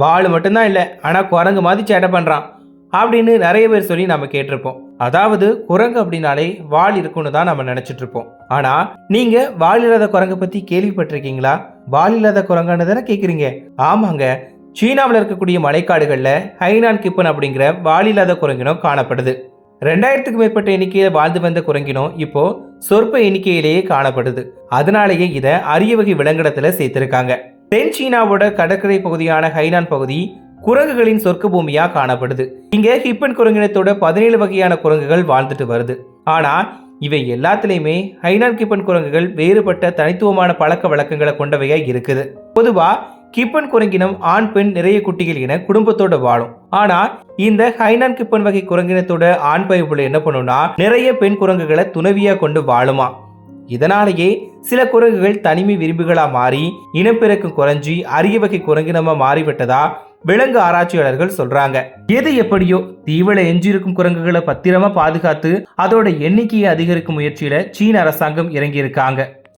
வாள் மட்டும்தான் இல்லை ஆனால் குரங்கு மாதிரி சேட்டை பண்ணுறான் அப்படின்னு நிறைய பேர் சொல்லி நம்ம கேட்டிருப்போம். அதாவது குரங்கு அப்படின்னாலே வால் இருக்குன்னு தான் நம்ம நினச்சிட்டு இருப்போம். ஆனால் நீங்கள் வால் இல்லாத குரங்கை பற்றி கேள்விப்பட்டிருக்கீங்களா? வால் இல்லாத குரங்கானு தானே கேட்குறீங்க ஆமாங்க சீனாவில் இருக்கக்கூடிய மலைக்காடுகளில் ஹைனான் கிப்பன் அப்படிங்கிற வால் இல்லாத குரங்கினம் காணப்படுது. ரெண்டாயிரத்துக்கு மேற்பட்ட எண்ணிக்கையில் வாழ்ந்து வந்த குரங்கினம் இப்போ சொற்ப எண்ணிக்கையிலேயே காணப்படுது. அதனாலேயே இதை அரிய வகை விலங்கிடத்தில் சேர்த்திருக்காங்க. தென் சீனாவோட கடற்கரை பகுதியான ஹைனான் பகுதி குரங்குகளின் சொர்க்க பூமியா காணப்படுது. இங்க ஹிப்பன் குரங்கினத்தோட பதினேழு வகையான குரங்குகள் வாழ்ந்துட்டு வருது. ஆனா இவை எல்லாத்துலயுமே ஹைனான் கிப்பன் குரங்குகள் வேறுபட்ட தனித்துவமான பழக்க வழக்கங்களை கொண்டவையா இருக்குது. பொதுவா கிப்பன் குரங்கினம் ஆண் பெண் நிறைய குட்டிகள் என குடும்பத்தோட வாழும். ஆனா இந்த ஹைனான் கிப்பன் வகை குரங்கினத்தோட ஆண் பயப்புல என்ன பண்ணும்னா நிறைய பெண் குரங்குகளை துணவியா கொண்டு வாழுமா. இதனாலேயே சில குரங்குகள் தனிமை விரும்புகளா மாறி இனப்பெருக்கம் குறைஞ்சி அரிய வகை குரங்கினமா மாறிவிட்டதா? விலங்கு ஆராய்ச்சியாளர்கள் சொல்றாங்க. எது எப்படியோ தீவிர எஞ்சியிருக்கும் குரங்குகளை பத்திரமா பாதுகாத்து அதோட எண்ணிக்கையை அதிகரிக்கும் முயற்சியில சீன அரசாங்கம் இறங்கி இருக்காங்க